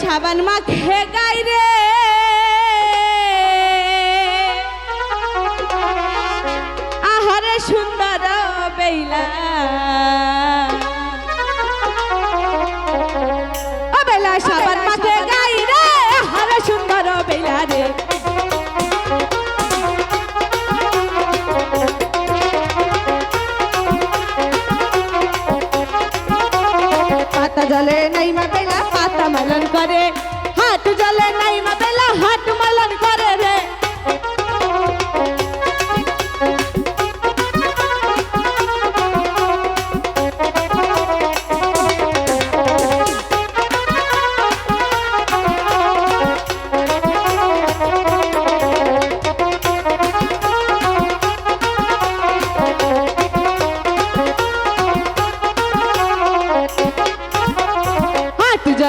সাবান মাখে গাই রে। আহারে সুন্দর বেলা পাতা মালন করে।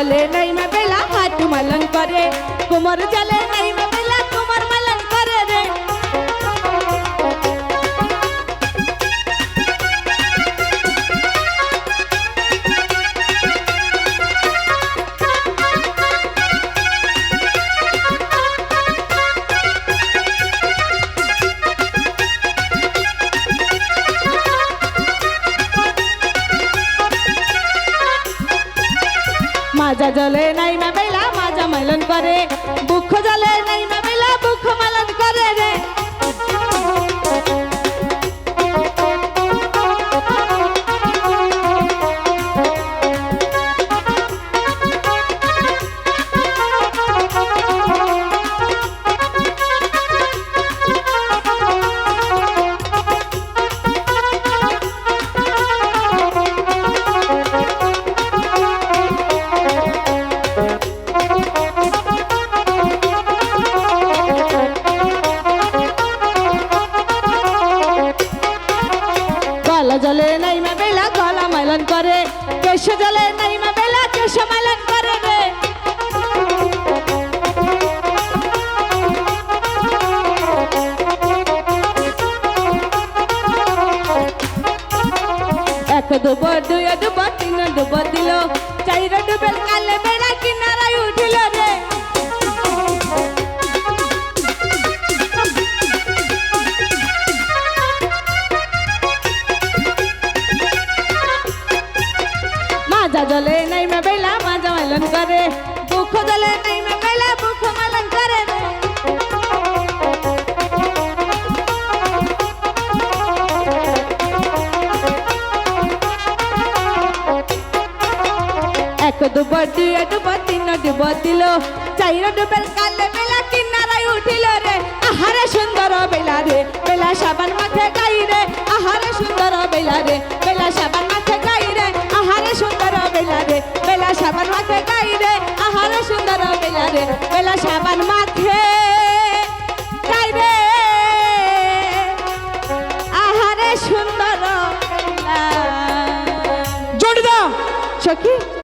জলে নাই মা বেলা হাট মালন করে কোমর জলে নাই মাজা জলে নাই মা বেলা মাজা মালন করে। মালন করে। কেশ জলে নাই মা বেলা, কেশ মালন করে রে। এক দুবর দুই দুবর তিন দুবর দিল। চাইর ডুবেল কালে বেড়া কিনারায় উঠিল রে। মাজা জলে নাই মা বেলা মাজা মালন করে বুখ জলে নাই মা বেলা বুখ মালন করে এক দুবার দুই দুবার তিন দুবার দিল চাইর ডুবেল কালে বেলা কিনারায় উঠিল রে। আহারে সুন্দর বেলা রে। বেলা সাবান মাথে গাই সুন্দর বেলা সাবান মাথে গাই আহারে সুন্দর সখী?